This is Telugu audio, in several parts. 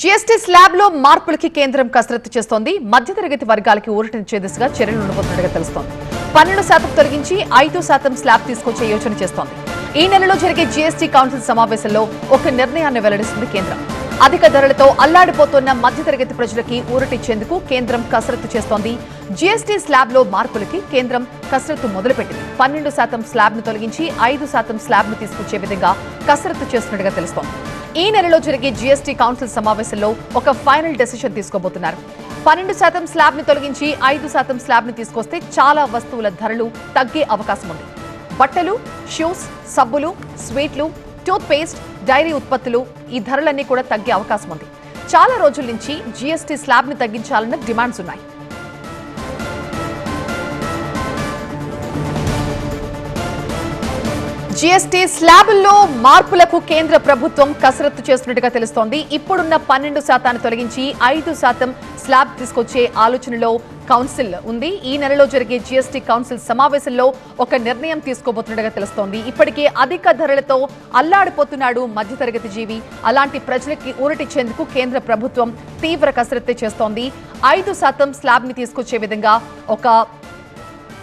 జీఎస్టీ స్లాబ్లో మార్పులకి కేంద్రం కసరత్తు చేస్తోంది. మధ్యతరగతి వర్గాలకి ఊరటనిచ్చే దిశగా చర్యలు ఉండబోతున్నట్టుగా తెలుస్తోంది. పన్నెండు శాతం తొలగించి ఐదు శాతం స్లాబ్ తీసుకొచ్చే యోచన చేస్తోంది. ఈ నెలలో జరిగే జీఎస్టీ కౌన్సిల్ సమావేశంలో ఒక నిర్ణయాన్ని వెల్లడిస్తుంది కేంద్రం. అధిక ధరలతో అల్లాడిపోతున్న మధ్యతరగతి ప్రజలకి ఊరటిచ్చేందుకు కేంద్రం కసరత్తు చేస్తోంది. జీఎస్టీ స్లాబ్లో మార్పులకి కేంద్రం కసరత్తు మొదలుపెట్టింది. పన్నెండు శాతం స్లాబ్ను తొలగించి ఐదు శాతం స్లాబ్ను తీసుకొచ్చే విధంగా కసరత్తు చేస్తున్నట్టుగా తెలుస్తోంది. ఈ నెలలో జరిగే జీఎస్టీ కౌన్సిల్ సమావేశంలో ఒక ఫైనల్ డెసిషన్ తీసుకోబోతున్నారు. పన్నెండు శాతం స్లాబ్ని తొలగించి ఐదు శాతం స్లాబ్ని తీసుకొస్తే చాలా వస్తువుల ధరలు తగ్గే అవకాశం ఉంది. బట్టలు షూస్ సబ్బులు స్వీట్లు టూత్ పేస్ట్ డైరీ ఉత్పత్తులు ఈ ధరలన్నీ కూడా తగ్గే అవకాశం ఉంది. చాలా రోజుల నుంచి జీఎస్టీ స్లాబ్ని తగ్గించాలన్న డిమాండ్స్ ఉన్నాయి. జీఎస్టీ స్లాబుల్లో మార్పులకు కేంద్ర ప్రభుత్వం కసరత్తు చేస్తున్నట్టుగా తెలుస్తోంది. ఇప్పుడున్న పన్నెండు శాతాన్ని తొలగించి ఐదు శాతం స్లాబ్ తీసుకొచ్చే ఆలోచనలో కౌన్సిల్ ఉంది. ఈ నెలలో జరిగే జీఎస్టీ కౌన్సిల్ సమావేశంలో ఒక నిర్ణయం తీసుకోబోతున్నట్టుగా తెలుస్తోంది. ఇప్పటికే అధిక ధరలతో అల్లాడిపోతున్నాడు మధ్యతరగతి జీవి. అలాంటి ప్రజలకి ఊరటిచ్చేందుకు కేంద్ర ప్రభుత్వం తీవ్ర కసరత్తు చేస్తోంది. ఐదు శాతం స్లాబ్ని తీసుకొచ్చే విధంగా ఒక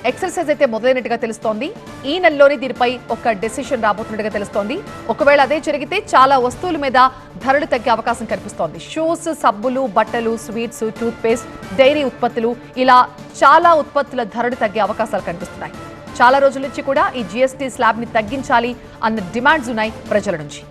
ఎక్సర్సైజ్ అయితే మొదలైనట్టుగా తెలుస్తోంది. ఈ నెలలోనే దీనిపై ఒక డెసిషన్ రాబోతున్నట్టుగా తెలుస్తోంది. ఒకవేళ అదే జరిగితే చాలా వస్తువుల మీద ధరలు తగ్గే అవకాశం కనిపిస్తోంది. షూస్ సబ్బులు బట్టలు స్వీట్స్ టూత్ పేస్ట్ డైరీ ఉత్పత్తులు ఇలా చాలా ఉత్పత్తుల ధరలు తగ్గే అవకాశాలు కనిపిస్తున్నాయి. చాలా రోజుల నుంచి కూడా ఈ జీఎస్టీ స్లాబ్ని తగ్గించాలి అన్న డిమాండ్స్ ఉన్నాయి ప్రజల నుంచి.